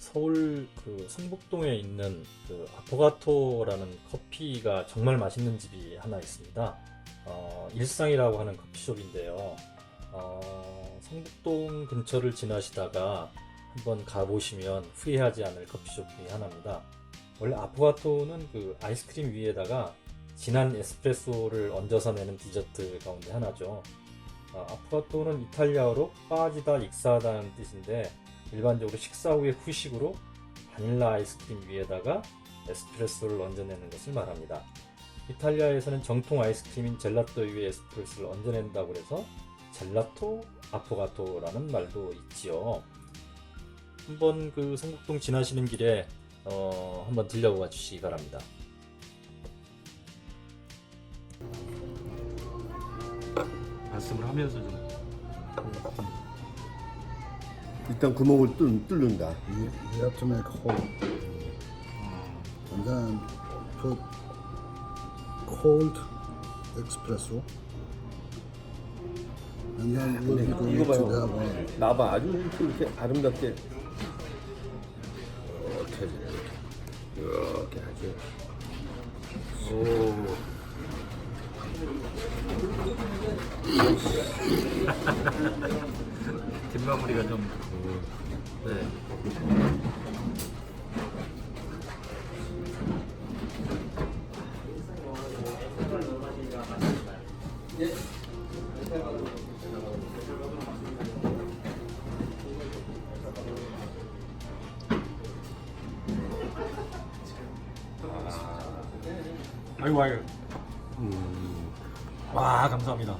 서울 그 성북동에 있는 그 아포가토라는 커피가 정말 맛있는 집이 하나 있습니다. 어, 일상이라고 하는 커피숍인데요. 어, 성북동 근처를 지나시다가 한번 가보시면 후회하지 않을 커피숍 중에 하나입니다. 원래 아포가토는 그 아이스크림 위에다가 진한 에스프레소를 얹어서 내는 디저트 가운데 하나죠. 아, 아포가토는 이탈리아어로 빠지다 익사하다는 뜻인데 일반적으로 식사 후에 후식으로 바닐라 아이스크림 위에다가 에스프레소를 얹어내는 것을 말합니다. 이탈리아에서는 정통 아이스크림인 젤라또 위에 에스프레소를 얹어낸다고 해서 젤라토 아포가토라는 말도 있지요. 한번 그 성북동 지나시는 길에 어, 한번 들려봐 주시기 바랍니다. 말씀을 하면서 좀 일단 구멍을 뚫, 뚫는다. You, you have to make a hole. And then put cold espresso. And then we'll be going to that one. 나봐 아주 이렇게, 아름답게 이렇게 이렇게 하지. 오. 뒷마무리가 좀 네. 아이고 아이고. 와 감사합니다.